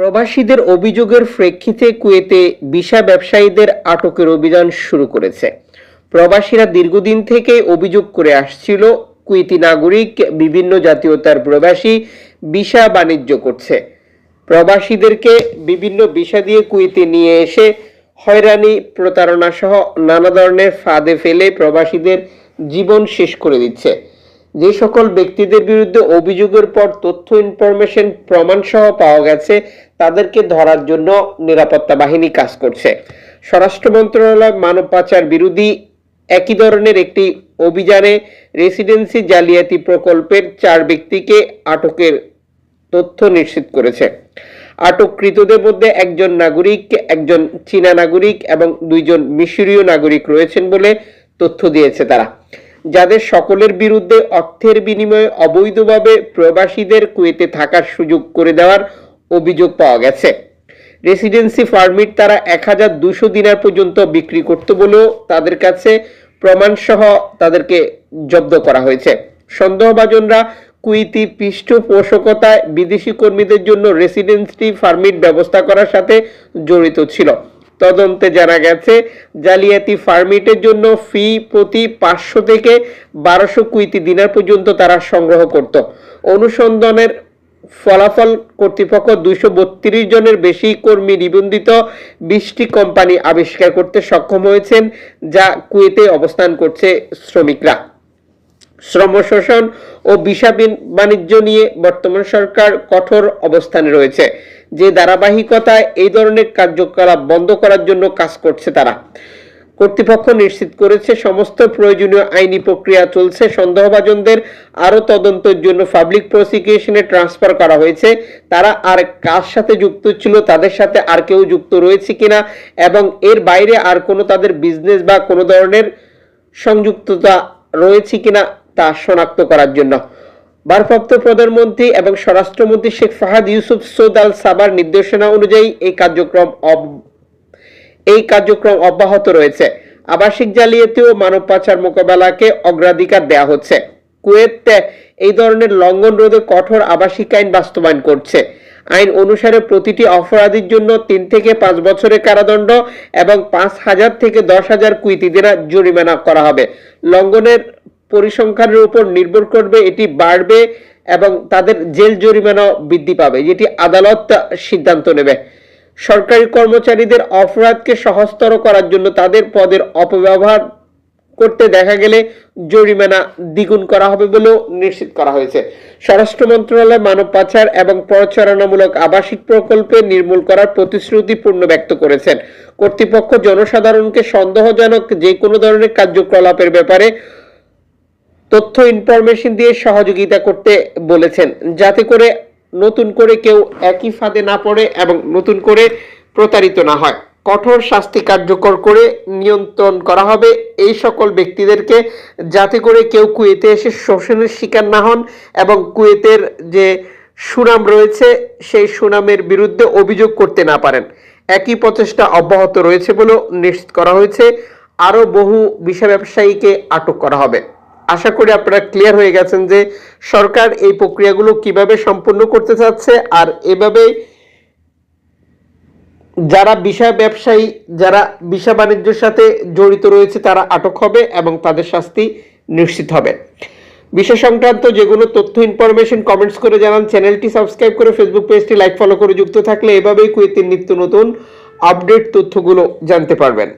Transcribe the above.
প্রবাসীদের অভিযোগের প্রেক্ষিতে কুয়েতে ভিসা ব্যবসায়ীদের আটকের অভিযান শুরু করেছে। প্রবাসীরা দীর্ঘদিন থেকে অভিযোগ করে আসছিল, কুয়েতি নাগরিক, বিভিন্ন জাতীয়তার প্রবাসী ভিসা বাণিজ্য করছে। প্রবাসীদেরকে বিভিন্ন ভিসা দিয়ে কুয়েতে নিয়ে এসে হয়রানি, প্রতারণা সহ নানা ধরনের ফাঁদে ফেলে প্রবাসীদের জীবন শেষ করে দিচ্ছে। যে সকল ব্যক্তিদের বিরুদ্ধে অভিযোগের পর তথ্য ইনফরমেশন প্রমাণ সহ পাওয়া গেছে, তাদেরকে ধরার জন্য নিরাপত্তা বাহিনী কাজ করছে। স্বরাষ্ট্র মন্ত্রণালয় মানব পাচার বিরোধী একই ধরনের একটি অভিযানে রেসিডেন্সি জালিয়াতি প্রকল্পের চার ব্যক্তিকে আটকের তথ্য নিশ্চিত করেছে। আটককৃতদের মধ্যে একজন নাগরিক, একজন চীনা নাগরিক এবং দুইজন মিশরীয় নাগরিক রয়েছেন বলে তথ্য দিয়েছে তারা। যাদের সকলের বিরুদ্ধে অর্থের বিনিময়ে অবৈধভাবে প্রবাসীদের কুয়েতে থাকার সুযোগ করে দেওয়ার অভিযোগ পাওয়া গেছে। রেসিডেন্সি পারমিট তারা এক হাজার দুশো দিনার পর্যন্ত বিক্রি করতে বলেও তাদের কাছে প্রমাণসহ তাদেরকে জব্দ করা হয়েছে। সন্দেহভাজনরা কুইতি পৃষ্ঠপোষকতায় বিদেশি কর্মীদের জন্য রেসিডেন্সি পারমিট ব্যবস্থা করার সাথে জড়িত ছিল। তদন্তে জানা গেছে, জালিয়াতি ফার্মিটের জন্য ফি প্রতি পাঁচশো থেকে বারোশো কুইতি দিনার পর্যন্ত তারা সংগ্রহ করত। অনুসন্ধানের ফলাফল কর্তৃপক্ষ দুইশো বত্রিশ জনের বেশি কর্মী নিবন্ধিত বিশটি কোম্পানি আবিষ্কার করতে সক্ষম হয়েছেন, যা কুয়েতে অবস্থান করছে শ্রমিকরা। শ্রম শোষণ ও বিন- বাণিজ্য নিয়ে বর্তমান সরকার কঠোর অবস্থানে রয়েছে। যে ধারাবাহিকতায় এই ধরনের কার্যকলাপ বন্ধ করার জন্য কাজ করছে তারা। কর্তৃপক্ষ নিশ্চিত করেছে, সমস্ত প্রয়োজনীয় আইনি প্রক্রিয়া চলছে। সন্দেহভাজনদের আরও তদন্তের জন্য পাবলিক প্রসিকিউশনে ট্রান্সফার করা হয়েছে। তারা আর কার সাথে যুক্ত ছিল, তাদের সাথে আর কেউ যুক্ত রয়েছে কিনা এবং এর বাইরে আর কোনো তাদের বিজনেস বা কোনো ধরনের সংযুক্ততা রয়েছে কিনা তা শনাক্ত করার জন্য। ভারপ্রাপ্ত প্রধানমন্ত্রী এবং স্বরাষ্ট্রমন্ত্রী শেখ ফাহাদ ইউসুফ সৌদ আল সাবার নির্দেশনা অনুযায়ী এই কার্যক্রম এই কার্যক্রম অব্যাহত রয়েছে। আবাসিক জালিয়াতি ও মানব পাচার মোকাবেলাকে অগ্রাধিকার দেওয়া হচ্ছে। কুয়েত এই ধরনের লঙ্ঘন রোধে কঠোর আবাসিক আইন বাস্তবায়ন করছে। আইন অনুসারে প্রতিটি অপরাধীর জন্য তিন থেকে পাঁচ বছরের কারাদণ্ড এবং পাঁচ হাজার থেকে দশ হাজার কুইতি দিনা জরিমানা করা হবে। লঙ্ঘনের পরিসংখ্যানের উপর নির্ভর করবে, এটি বাড়বে এবং তাদের জেল জরিমানা বৃদ্ধি পাবে, যেটি আদালত সিদ্ধান্ত নেবে। সরকারি কর্মচারীদের অপরাধকে সহজতর করার জন্য তাদের পদের অপব্যবহার করতে দেখা গেলে জরিমানা দ্বিগুণ করা হবে বলেও নিশ্চিত করা হয়েছে। স্বরাষ্ট্র মন্ত্রণালয় মানব পাচার এবং প্রচারণামূলক আবাসিক প্রকল্পে নির্মূল করার প্রতিশ্রুতি পূর্ণ ব্যক্ত করেছেন। কর্তৃপক্ষ জনসাধারণকে সন্দেহজনক যে কোনো ধরনের কার্যকলাপের ব্যাপারে তথ্য ইনফরমেশন দিয়ে সহযোগিতা করতে বলেছেন। যাতে করে নতুন করে কেউ একই ফাঁদে না পড়ে এবং নতুন করে প্রতারিত না হয়। কঠোর শাস্তি কার্যকর করে নিয়ন্ত্রণ করা হবে এই সকল ব্যক্তিদেরকে। যাতে করে কেউ কুয়েতে এসে শোষণের শিকার না হন এবং কুয়েতের যে সুনাম রয়েছে, সেই সুনামের বিরুদ্ধে অভিযোগ করতে না পারেন। একই প্রচেষ্টা অব্যাহত রয়েছে বলেও নিশ্চিত করা হয়েছে। আরও বহু বিষয় ব্যবসায়ীকে আটক করা হবে। আশা করি আপনারা ক্লিয়ার হয়ে গেছেন যে সরকার এই প্রক্রিয়াগুলো কীভাবে সম্পূর্ণ করতে চাচ্ছে আর এভাবে যারা বিষয় ব্যবসায়ী, যারা বিষয় বাণিজ্যের সাথে জড়িত রয়েছে তারা আটক হবে এবং তাদের শাস্তি নিশ্চিত হবে। বিষয় সংক্রান্ত যেগুলো তথ্য ইনফরমেশন কমেন্টস করে জানান, চ্যানেলটি সাবস্ক্রাইব করে ফেসবুক পেজটি লাইক ফলো করে যুক্ত থাকলে এভাবেই কুয়েতের নিত্য নতুন আপডেট তথ্যগুলো জানতে পারবেন।